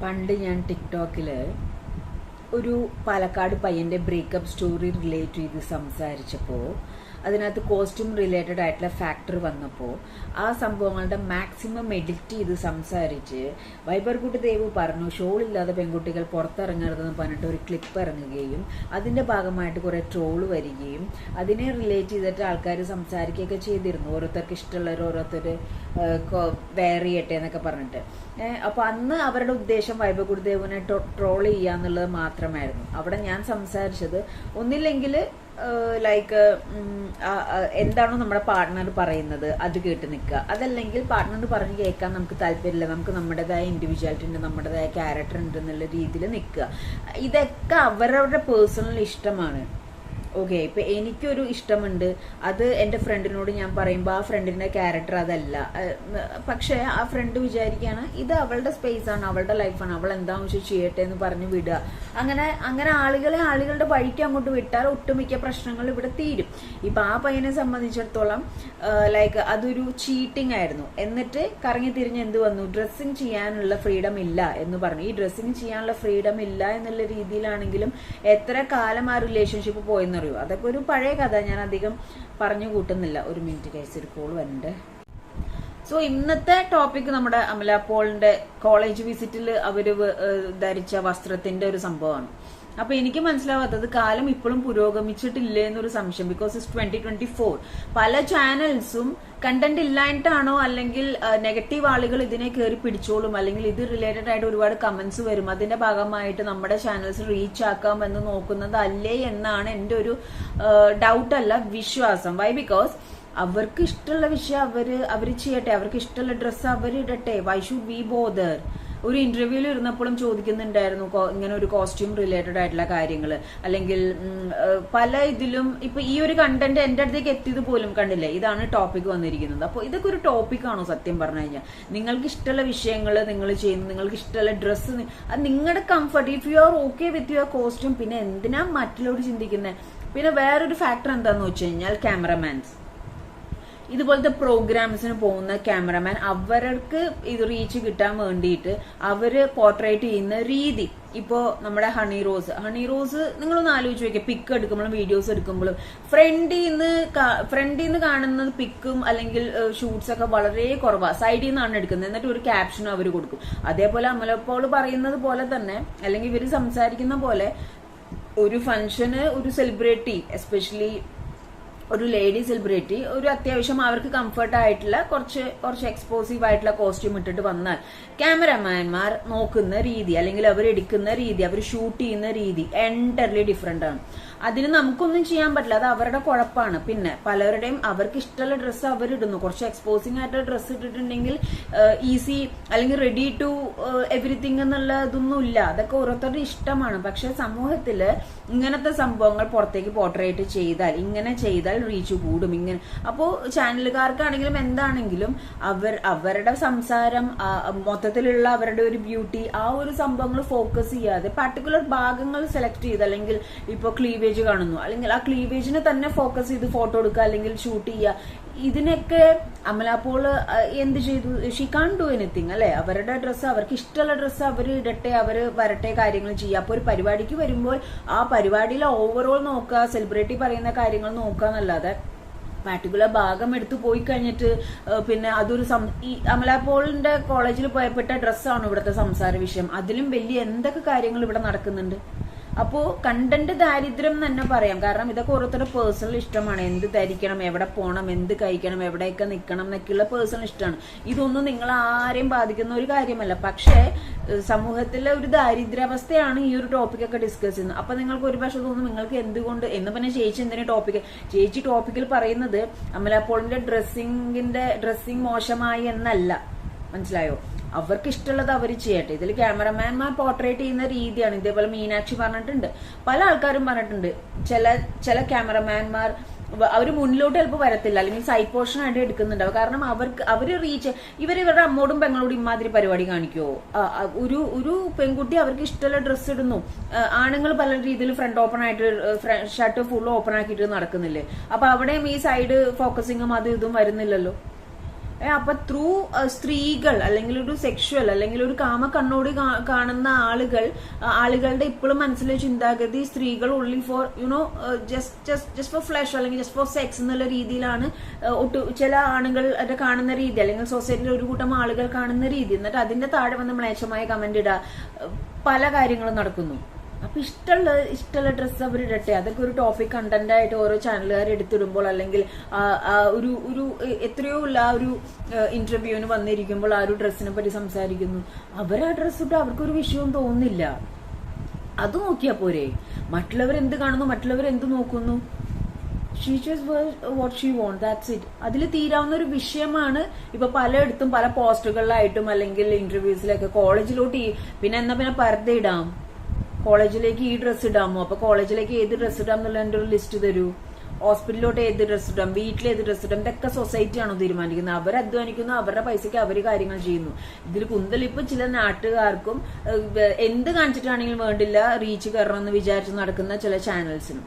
പണ്ട് ഞാൻ ടിക്ടോക്കിൽ ഒരു പാലക്കാട് പയ്യന്റെ ബ്രേക്കപ്പ് സ്റ്റോറി റിലേറ്റ് ചെയ്ത് സംസാരിച്ചപ്പോൾ അതിനകത്ത് കോസ്റ്റ്യൂം റിലേറ്റഡ് ആയിട്ടുള്ള ഫാക്ടർ വന്നപ്പോൾ ആ സംഭവങ്ങളുടെ മാക്സിമം എഡിറ്റ് ചെയ്ത് സംസാരിച്ച് വൈബർകുട്ടി ദേവ് പറഞ്ഞു ഷോളില്ലാതെ പെൺകുട്ടികൾ പുറത്തിറങ്ങരുതെന്ന് പറഞ്ഞിട്ട് ഒരു ക്ലിപ്പ് ഇറങ്ങുകയും അതിന്റെ ഭാഗമായിട്ട് കുറേ ട്രോൾ വരികയും അതിനെ റിലേറ്റ് ചെയ്തിട്ട് ആൾക്കാർ സംസാരിക്കുകയൊക്കെ ചെയ്തിരുന്നു. ഓരോരുത്തർക്ക് ഇഷ്ടമുള്ളവർ ഓരോരുത്തർ വെയർ ചെയ്യട്ടെ എന്നൊക്കെ പറഞ്ഞിട്ട്. അപ്പോൾ അപ്പൊ അന്ന് അവരുടെ ഉദ്ദേശം വൈബ ഗുരുദേവനെ ട്രോൾ ചെയ്യുക എന്നുള്ളത് മാത്രമായിരുന്നു. അവിടെ ഞാൻ സംസാരിച്ചത് ഒന്നില്ലെങ്കിൽ ലൈക്ക് എന്താണോ നമ്മുടെ പാർട്ട്ണർ പറയുന്നത് അത് കേട്ട് നിൽക്കുക. അതല്ലെങ്കിൽ പാർട്ട്ണർ പറഞ്ഞ് കേൾക്കാൻ നമുക്ക് താല്പര്യമില്ല. നമുക്ക് നമ്മുടേതായ ഇൻഡിവിജ്വാലിറ്റി ഉണ്ട് നമ്മുടേതായ ക്യാരക്ടർ ഉണ്ട് എന്നുള്ള രീതിയിൽ നിൽക്കുക. ഇതൊക്കെ അവരവരുടെ പേഴ്സണൽ ഇഷ്ടമാണ്. ഓക്കെ ഇപ്പൊ എനിക്കൊരു ഇഷ്ടമുണ്ട്. അത് എന്റെ ഫ്രണ്ടിനോട് ഞാൻ പറയുമ്പോൾ ആ ഫ്രണ്ടിന്റെ ക്യാരക്ടർ അതല്ല. പക്ഷെ ആ ഫ്രണ്ട് വിചാരിക്കുകയാണ് ഇത് അവളുടെ സ്പേസ് ആണ് അവളുടെ ലൈഫാണ് അവൾ എന്താണെന്ന് വെച്ചാൽ ചെയ്യട്ടെ എന്ന് പറഞ്ഞ് വിടുക. അങ്ങനെ അങ്ങനെ ആളുകളെ ആളുകളുടെ വഴിക്ക് അങ്ങോട്ട് വിട്ടാൽ ഒട്ടുമിക്ക പ്രശ്നങ്ങൾ ഇവിടെ തീരും. ഇപ്പൊ ആ പയ്യനെ സംബന്ധിച്ചിടത്തോളം ലൈക്ക് അതൊരു ചീറ്റിംഗ് ആയിരുന്നു. എന്നിട്ട് കറങ്ങി തിരിഞ്ഞ് എന്ത് വന്നു? ഡ്രസ്സിങ് ചെയ്യാനുള്ള ഫ്രീഡം ഇല്ല എന്ന് പറഞ്ഞു. ഈ ഡ്രസ്സിങ് ചെയ്യാനുള്ള ഫ്രീഡം ഇല്ല എന്നുള്ള രീതിയിലാണെങ്കിലും എത്ര കാലം ആ റിലേഷൻഷിപ്പ് പോയെന്നറിയോ അതൊക്കെ ഒരു പഴയ കഥ ഞാൻ അധികം പറഞ്ഞു കൂട്ടുന്നില്ല. ഒരു മിനിറ്റ് കേസ് ഒരു കോൾ വരണ്ടേ. സോ ഇന്നത്തെ ടോപ്പിക് നമ്മുടെ അമല പോളിന്റെ കോളേജ് വിസിറ്റിൽ ഏഹ് ധരിച്ച വസ്ത്രത്തിന്റെ ഒരു സംഭവമാണ്. അപ്പൊ എനിക്ക് മനസ്സിലാവാത്തത് കാലം ഇപ്പോഴും പുരോഗമിച്ചിട്ടില്ലേ എന്നൊരു സംശയം. Because it's twenty twenty four പല ചാനൽസും കണ്ടന്റ് ഇല്ലായിട്ടാണോ അല്ലെങ്കിൽ നെഗറ്റീവ് ആളുകൾ ഇതിനെ കയറി പിടിച്ചോളും? അല്ലെങ്കിൽ ഇത് റിലേറ്റഡ് ആയിട്ട് ഒരുപാട് കമന്റ്സ് വരും. അതിന്റെ ഭാഗമായിട്ട് നമ്മുടെ ചാനൽസ് റീച്ച് ആക്കാം എന്ന് നോക്കുന്നത് അല്ലേ എന്നാണ് എന്റെ ഒരു ഡൗട്ട് വിശ്വാസം. വൈ ബിക്കോസ് അവർക്ക് ഇഷ്ടമുള്ള വിഷയം അവർ അവർ ചെയ്യട്ടെ. അവർക്ക് ഇഷ്ടമുള്ള ഡ്രസ്സ് അവർ ഇടട്ടെ. വൈ ഷുഡ് വി ബോദർ ഒരു ഇന്റർവ്യൂവിൽ ഇരുന്നപ്പോഴും ചോദിക്കുന്നുണ്ടായിരുന്നു ഇങ്ങനെ ഒരു കോസ്റ്റ്യൂം റിലേറ്റഡ് ആയിട്ടുള്ള കാര്യങ്ങൾ അല്ലെങ്കിൽ പല ഇതിലും ഇപ്പൊ ഈ ഒരു കണ്ടന്റ് എന്റെ അടുത്തേക്ക് എത്തിയത് പോലും കണ്ടില്ലേ? ഇതാണ് ടോപ്പിക് വന്നിരിക്കുന്നത്. അപ്പോൾ ഇതൊക്കെ ഒരു ടോപ്പിക് ആണോ സത്യം പറഞ്ഞു കഴിഞ്ഞാൽ നിങ്ങൾക്ക് ഇഷ്ടമുള്ള വിഷയങ്ങൾ നിങ്ങൾ ചെയ്യുന്നു നിങ്ങൾക്ക് ഇഷ്ടമുള്ള ഡ്രസ്സ് അത് നിങ്ങളുടെ comfort if you are okay with your costume പിന്നെ എന്തിനാ മറ്റുള്ളവർ ചിന്തിക്കുന്നത് പിന്നെ വേറൊരു ഫാക്ടർ എന്താന്ന് വെച്ച് കഴിഞ്ഞാൽ ക്യാമറമാൻസ് ഇതുപോലത്തെ പ്രോഗ്രാംസിന് പോകുന്ന ക്യാമറമാൻ അവർക്ക് ഇത് റീച്ച് കിട്ടാൻ വേണ്ടിയിട്ട് അവർ പോർട്രേറ്റ് ചെയ്യുന്ന രീതി. ഇപ്പോ നമ്മുടെ ഹണി റോസ് ഹണി റോസ് നിങ്ങളൊന്ന് ആലോചിച്ച് നോക്കിയാൽ പിക്ക് എടുക്കുമ്പോഴും വീഡിയോസ് എടുക്കുമ്പോഴും ഫ്രണ്ടിൽ നിന്ന് ഫ്രണ്ടിൽ നിന്ന് കാണുന്ന പിക്കും അല്ലെങ്കിൽ ഷൂട്ട്സ് ഒക്കെ വളരെ കുറവാണ് സൈഡിൽ നിന്നാണ് എടുക്കുന്നത്. എന്നിട്ട് ഒരു ക്യാപ്ഷനും അവർ കൊടുക്കും. അതേപോലെ അമലപ്പോൾ പറയുന്നത് പോലെ തന്നെ അല്ലെങ്കിൽ ഇവർ സംസാരിക്കുന്ന പോലെ ഒരു ഫംഗ്ഷന് ഒരു സെലിബ്രിറ്റി എസ്പെഷ്യലി ഒരു ലേഡി സെലിബ്രിറ്റി ഒരു അത്യാവശ്യം അവർക്ക് കംഫർട്ട് ആയിട്ടുള്ള കുറച്ച് കുറച്ച് എക്സ്പോസീവ് ആയിട്ടുള്ള കോസ്റ്റ്യൂം ഇട്ടിട്ട് വന്നാൽ ക്യാമറമാൻമാർ നോക്കുന്ന രീതി അല്ലെങ്കിൽ അവർ എടുക്കുന്ന രീതി അവർ ഷൂട്ട് ചെയ്യുന്ന രീതി എന്റർലി ഡിഫറെന്റ് ആണ്. അതിന് നമുക്കൊന്നും ചെയ്യാൻ പറ്റില്ല. അത് അവരുടെ കുഴപ്പമാണ് പിന്നെ പലരുടെയും അവർക്ക് ഇഷ്ടമുള്ള ഡ്രസ്സ് അവരിടുന്നു. കുറച്ച് എക്സ്പോസിംഗ് ആയിട്ടുള്ള ഡ്രസ്സ് ഇട്ടിട്ടുണ്ടെങ്കിൽ ഈസി അല്ലെങ്കിൽ റെഡി ടു എവറിത്തിങ് എന്നുള്ള ഇതൊന്നും ഇല്ല അതൊക്കെ ഓരോരുത്തരുടെ ഇഷ്ടമാണ്. പക്ഷെ സമൂഹത്തിൽ ഇങ്ങനത്തെ സംഭവങ്ങൾ പുറത്തേക്ക് പോർട്രേറ്റ് ചെയ്താൽ ഇങ്ങനെ ചെയ്താൽ റീച്ച് കൂടും ഇങ്ങനെ. അപ്പോൾ ചാനലുകാർക്കാണെങ്കിലും എന്താണെങ്കിലും അവർ അവരുടെ സംസാരം മൊത്തത്തിലുള്ള അവരുടെ ഒരു ബ്യൂട്ടി ആ ഒരു സംഭവങ്ങൾ ഫോക്കസ് ചെയ്യാതെ പർട്ടിക്കുലർ ഭാഗങ്ങൾ സെലക്ട് ചെയ്ത് അല്ലെങ്കിൽ ഇപ്പോൾ ക്ലീവേജ് കാണുന്നു. അല്ലെങ്കിൽ ആ ക്ലീവേജിനെ തന്നെ ഫോക്കസ് ചെയ്ത് ഫോട്ടോ എടുക്കുക അല്ലെങ്കിൽ ഷൂട്ട് ചെയ്യുക. ഇതിനൊക്കെ അമലാപ്പോൾ എന്ത് ചെയ്തു? ഷീ കാൺ ഡു എനിത്തിങ് അല്ലെ? അവരുടെ ഡ്രസ്സ് അവർക്ക് ഇഷ്ടമുള്ള ഡ്രസ്സ് അവർ ഇടട്ടെ അവർ വരട്ടെ കാര്യങ്ങൾ ചെയ്യുക. അപ്പോൾ ഒരു പരിപാടിക്ക് വരുമ്പോൾ ആ പരിപാടിയിൽ ഓവറോൾ നോക്കുക സെലിബ്രിറ്റി പറയുന്ന കാര്യങ്ങൾ നോക്കുക എന്നല്ലാതെ പാർട്ടിക്കുലർ ഭാഗം എടുത്തു പോയി കഴിഞ്ഞിട്ട് പിന്നെ അതൊരു സം- ഈ കോളേജിൽ പോയപ്പെട്ട ഡ്രസ്സാണ് ഇവിടുത്തെ സംസാര വിഷയം. അതിലും വലിയ എന്തൊക്കെ കാര്യങ്ങൾ ഇവിടെ നടക്കുന്നുണ്ട്? അപ്പോ കണ്ടന്റ് ദാരിദ്ര്യം തന്നെ പറയാം. കാരണം ഇതൊക്കെ ഓരോരുത്തരുടെ പേഴ്സണൽ ഇഷ്ടമാണ്. എന്ത് ധരിക്കണം എവിടെ പോകണം എന്ത് കഴിക്കണം എവിടെയൊക്കെ നിൽക്കണം എന്നൊക്കെയുള്ള പേഴ്സണൽ ഇഷ്ടമാണ്. ഇതൊന്നും നിങ്ങൾ ആരെയും ബാധിക്കുന്ന ഒരു കാര്യമല്ല. പക്ഷേ സമൂഹത്തിലെ ഒരു ദാരിദ്ര്യാവസ്ഥയാണ് ഈ ഒരു ടോപ്പിക്കൊക്കെ ഡിസ്കസ് ചെയ്യുന്നത്. അപ്പൊ നിങ്ങൾക്ക് ഒരു പക്ഷെ തോന്നുന്നു നിങ്ങൾക്ക് എന്തുകൊണ്ട് എന്ന് പിന്നെ ചേച്ചി എന്തിനാ ടോപ്പിക് ചേച്ചി ടോപ്പിക്കിൽ പറയുന്നത് അമലാപ്പോളിന്റെ ഡ്രസ്സിങ്ങിന്റെ ഡ്രസ്സിങ് മോശമായി എന്നല്ല. മനസ്സിലായോ? അവർക്ക് ഇഷ്ടമുള്ളത് അവർ ചെയ്യട്ടെ. ഇതിൽ ക്യാമറമാൻമാർ പോർട്രേറ്റ് ചെയ്യുന്ന രീതിയാണ്. ഇതേപോലെ മീനാക്ഷി പറഞ്ഞിട്ടുണ്ട്. പല ആൾക്കാരും പറഞ്ഞിട്ടുണ്ട്. ചില ചില ക്യാമറമാൻമാർ അവർ മുന്നിലോട്ട് ചിലപ്പോൾ വരത്തില്ല. അല്ലെങ്കിൽ സൈഡ് പോർഷൻ ആയിട്ട് എടുക്കുന്നുണ്ടാവും കാരണം അവർക്ക് അവർ റീച്ച് ഇവർ ഇവരുടെ അമ്മോടും പെങ്ങളോടും ഇമാതിരി പരിപാടി കാണിക്കുമോ ഒരു ഒരു പെൺകുട്ടി അവർക്ക് ഇഷ്ടമുള്ള ഡ്രസ്സ് ഇടുന്നു. ആണുങ്ങൾ പല രീതിയിൽ ഫ്രണ്ട് ഓപ്പൺ ആയിട്ട് ഷർട്ട് ഫുൾ ഓപ്പൺ ആക്കിയിട്ട് നടക്കുന്നില്ലേ? അപ്പൊ അവിടെയും ഈ സൈഡ് ഫോക്കസിങ്ങും അതും ഇതും വരുന്നില്ലല്ലോ? അപ്പൊ ത്രൂ സ്ത്രീകൾ അല്ലെങ്കിൽ ഒരു സെക്ഷുവൽ അല്ലെങ്കിൽ ഒരു കാമ കണ്ണോടി കാണുന്ന ആളുകൾ ആളുകളുടെ ഇപ്പോഴും മനസ്സിലെ ചിന്താഗതി സ്ത്രീകൾ ഉള്ളിൽ for you know just just just for flash അല്ലെങ്കിൽ ജസ്റ്റ് ഫോർ സെക്സ് എന്നുള്ള രീതിയിലാണ് ഒട്ടു ചില ആണുങ്ങൾ അത് കാണുന്ന രീതി അല്ലെങ്കിൽ സൊസൈറ്റിയിലെ ഒരു കൂട്ടം ആളുകൾ കാണുന്ന രീതി. എന്നിട്ട് അതിന്റെ താഴെ വന്ന് മ്ലേച്ഛമായ കമന്റ് ഇടുക പല കാര്യങ്ങളും നടക്കുന്നു. അപ്പൊ ഇഷ്ടമുള്ള ഇഷ്ടമുള്ള ഡ്രസ്സ് അവർ ഇടട്ടെ. അതൊക്കെ ഒരു ടോപ്പിക് കണ്ടന്റ് ആയിട്ട് ഓരോ ചാനലുകാർ എടുത്തിടുമ്പോൾ അല്ലെങ്കിൽ ഒരു ഒരു എത്രയോ ഉള്ള ആ ഒരു ഇന്റർവ്യൂവിന് വന്നിരിക്കുമ്പോൾ ആ ഒരു ഡ്രസ്സിനെ പറ്റി സംസാരിക്കുന്നു. അവർ ആ ഡ്രസ്സ് ഇട്ട് അവർക്കൊരു വിഷയവും തോന്നുന്നില്ല. അത് നോക്കിയാ പോരെ. മറ്റുള്ളവർ എന്ത് കാണുന്നു മറ്റുള്ളവർ എന്ത് നോക്കുന്നു? She choose what she want that's it അതിൽ തീരാവുന്ന ഒരു വിഷയമാണ് ഇപ്പൊ പലയിടത്തും പല പോസ്റ്ററുകളിലായിട്ടും അല്ലെങ്കിൽ ഇന്റർവ്യൂസിലൊക്കെ കോളേജിലോട്ട് പിന്നെ എന്നാ പിന്നെ പരതയിടാം ഇടാം കോളേജിലേക്ക് ഈ ഡ്രസ്സ് ഇടാമോ? അപ്പൊ കോളേജിലേക്ക് ഏത് ഡ്രസ്സ് ഇടാം എന്നുള്ള ഒരു ലിസ്റ്റ് തരൂ. ഹോസ്പിറ്റലിലോട്ട് ഏത് ഡ്രസ്സ് ഇടാം? വീട്ടിൽ ഏത് ഡ്രസ്സ് ഇടാം? ഇതൊക്കെ സൊസൈറ്റി ആണോ തീരുമാനിക്കുന്നത്? അവർ അധ്വാനിക്കുന്നു അവരുടെ പൈസയ്ക്ക് അവർ കാര്യങ്ങൾ ചെയ്യുന്നു. ഇതിൽ കുന്തലിപ്പ് ചില നാട്ടുകാർക്കും എന്ത് കാണിച്ചിട്ടാണെങ്കിലും വേണ്ടില്ല റീച്ച് കയറണമെന്ന് വിചാരിച്ച് നടക്കുന്ന ചില ചാനൽസിനും